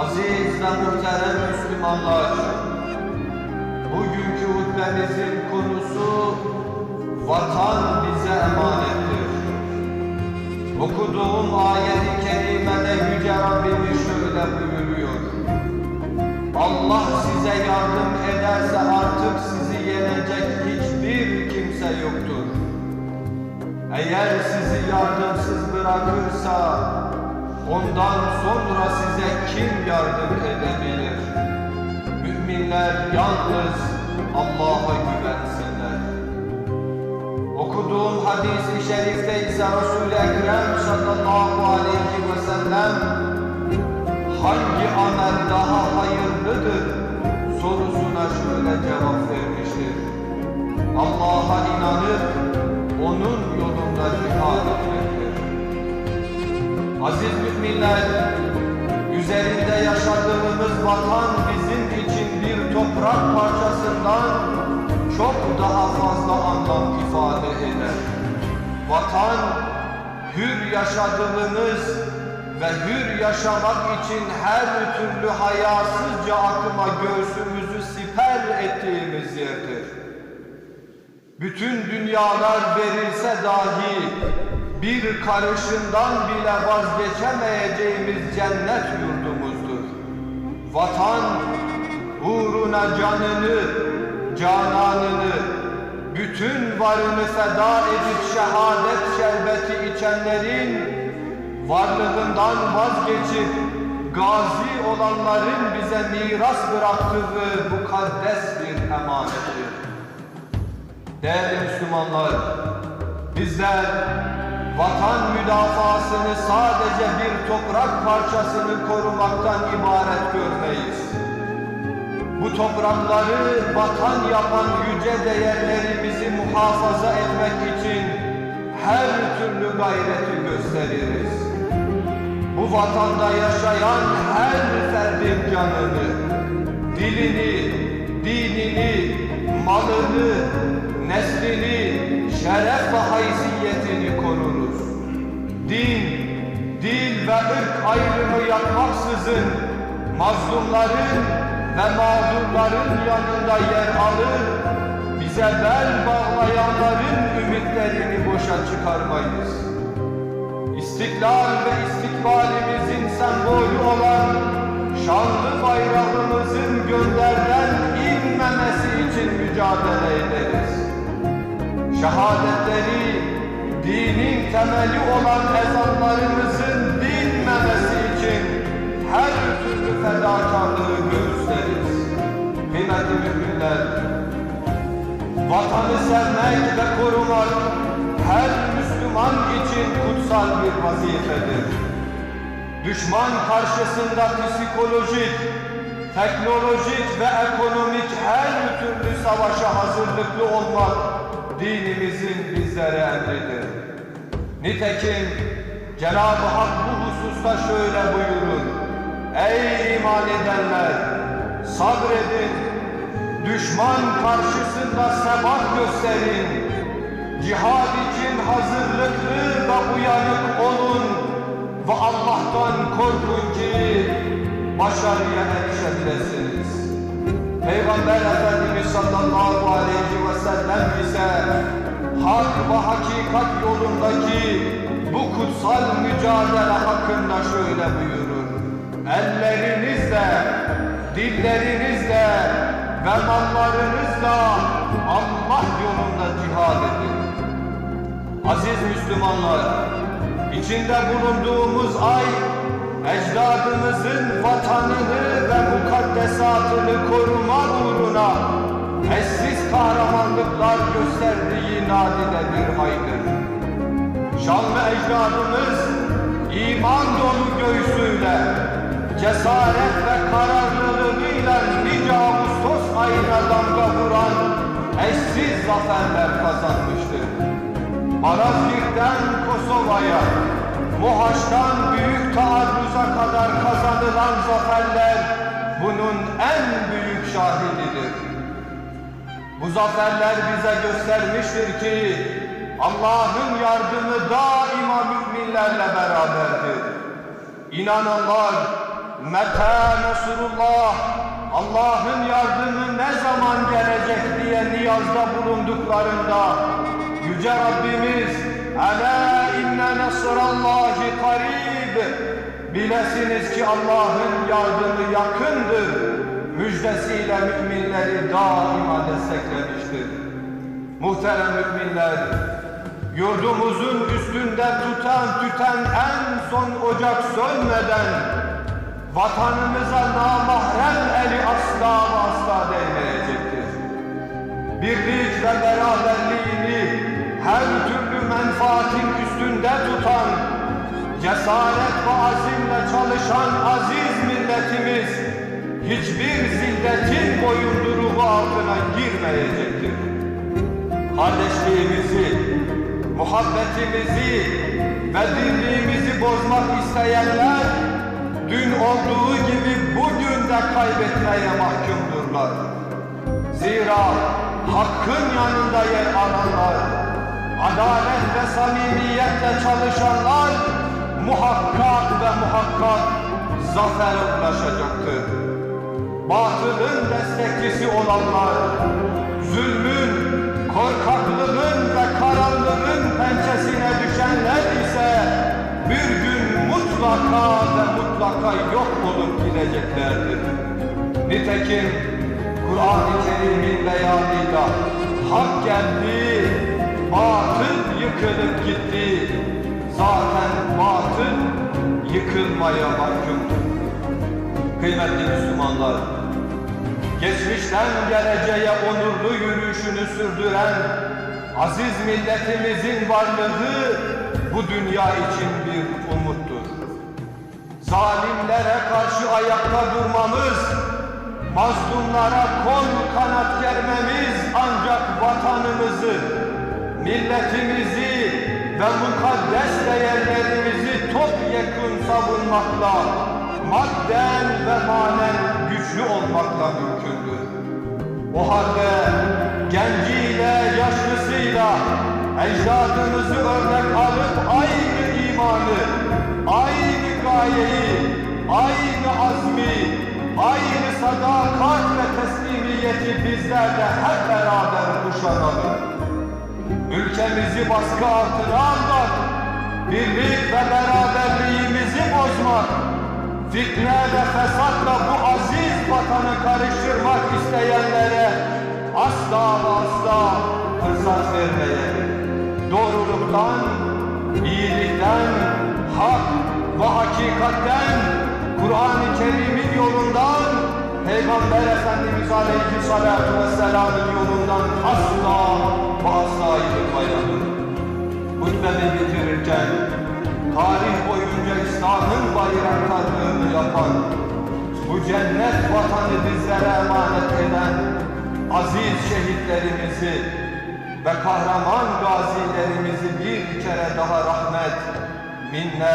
Aziz ve muhterem Müslümanlar, bugünkü hutbemizin konusu vatan bize emanettir. Okuduğum ayet-i kerimede Yüce Rabbimiz şöyle buyuruyor. Allah size yardım ederse artık sizi yenecek hiçbir kimse yoktur. Eğer sizi yardımsız bırakırsa ondan sonra size kim yardım edebilir? Müminler yalnız Allah'a güvensinler. Okuduğum hadis-i şerifte ise Resul-i Ekrem sallallahu aleyhi ve sellem hangi amel daha hayırlıdır sorusuna şöyle cevap vermiştir. Allah'a inanıp onun yolunda cihad etmektir. Aziz müminler, üzerinde yaşadığımız vatan bizim için bir toprak parçasından çok daha fazla anlam ifade eder. Vatan, hür yaşadığımız ve hür yaşamak için her türlü hayasızca akıma göğsümüzü siper ettiğimiz yerdir. Bütün dünyalar verilse dahi bir karışından bile vazgeçemeyeceğimiz cennet yurdumuzdur. Vatan uğruna canını, cananını, bütün varını feda edip şehadet şerbeti içenlerin varlığından vazgeçip gazi olanların bize miras bıraktığı mukaddes bir emanettir. Değerli Müslümanlar, bizler vatan müdafasını sadece bir toprak parçasını korumaktan ibaret görmeyiz. Bu toprakları vatan yapan yüce değerlerimizi muhafaza etmek için her türlü gayreti gösteririz. Bu vatanda yaşayan her ferdin canını, dilini, dinini, malını, neslini, şeref ve haysiyetini. Din, dil ve ırk ayrımı yapmaksızın mazlumların ve mağdurların yanında yer alır, bize bel bağlayanların ümitlerini boşa çıkarmayız. İstiklal ve istikbalimizin sembolü olan şanlı bayrağımızın gönderden inmemesi için mücadele ederiz. Şehadetleri, dinin temeli olan ezanlarımızın dinmemesi için her türlü fedakarlığı gösteririz. Kıymetli müminler, vatanı sevmek ve korumak her Müslüman için kutsal bir vazifedir. Düşman karşısında psikolojik, teknolojik ve ekonomik her türlü savaşa hazırlıklı olmak dinimizin bizlere emridir. Nitekim Cenab-ı Hak bu hususta şöyle buyurur. Ey iman edenler! Sabredin! Düşman karşısında sebat gösterin! Cihad için hazırlıklı ve uyanık olun ve Allah'tan korkun ki başarıya erişebilirsiniz. Peygamber Efendimiz sallallahu aleyhi ve sellem ise hak ve hakikat yolundaki bu kutsal mücadele hakkında şöyle buyurur. Ellerinizle, dillerinizle ve mallarınızla Allah yolunda cihad edin. Aziz Müslümanlar, içinde bulunduğumuz ay, ecdadımızın vatanını ve mukaddesatını koruma uğruna eşsiz kahramanlıklar gösterdiği nadide bir aydır. Şanlı ecdadımız iman dolu göğsüyle, cesaret ve kararlılığıyla nice Ağustos ayına damga vuran eşsiz zaferler kazanmıştır. Malazgirt'ten Kosova'ya, Muhaç'tan Büyük Taarruz'a kadar kazanılan zaferler bunun en büyük şahididir. Bu zaferler bize göstermiştir ki Allah'ın yardımı daima müminlerle beraberdir. İnananlar Meta Resulullah Allah'ın yardımı ne zaman gelecek diye niyazda bulunduklarında Yüce Rabbimiz Ala inne nasrallahi karib Bilesiniz ki Allah'ın yardımı yakındır Müjdesiyle müminleri daima desteklemiştir Muhterem müminler Yurdumuzun üstünde tutan tüten en son ocak sönmeden vatanımıza namahrem eli asla ve asla değmeyecektir. Birlik ve beraberliğini her türlü menfaatin üstünde tutan, cesaret ve azimle çalışan aziz milletimiz hiçbir zilletin boyunduruğu altına girmeyecektir. Kardeşliğimizi, muhabbetimizi ve birliğimizi bozmak isteyenler dün olduğu gibi bugün de kaybetmeye mahkumdurlar. Zira hakkın yanında yer alanlar, adalet ve samimiyetle çalışanlar muhakkak ve muhakkak zafere ulaşacaktır. Batılın destekçisi olanlar, zulmün, korkaklığın ve karanlığın pençesine düşenler ise bir gün mutlaka ve mutlaka yok olup gideceklerdir. Nitekim Kur'an-ı Kerim'in beyanıyla hak geldi, batıl yıkılıp gitti. Zaten batıl yıkılmaya mahkumdur. Kıymetli Müslümanlar, geçmişten geleceğe onurlu yürüyüşünü sürdüren aziz milletimizin varlığı bu dünya için bir umuttur. Zalimlere karşı ayakta durmamız, mazlumlara kol kanat germemiz ancak vatanımızı, milletimizi ve mukaddes değerlerimizi topyekun savunmakla, madden ve manen güçlü olmakla mümkündür. O halde genciyle, yaşlısıyla ecdadımızı örnek alıp aynı imanı, aynı gayeyi, aynı azmi, aynı sadakat ve teslimiyeti bizler de hep beraber kuşanalım. Ülkemizi baskı altına almak, birlik ve beraberliğimizi bozmak, fitne ve fesatla bu aziz vatanı karıştırmak isteyenlere asla asla fırsat vermeyelim. Doğruluktan, iyilikten, hak ve hakikatten, Kur'an-ı Kerim'in yolundan, Peygamber Efendimiz Aleyhisselatü Vesselam'ın yolundan asla ve asla ayrılmayalım. Hutbemi bitirirken tarih boyunca İslam'ın bayraktarlığını yapan, bu cennet vatanı bizlere emanet eden aziz şehitlerimizi ve kahraman gazilerimizi bir kere daha rahmet, minnet,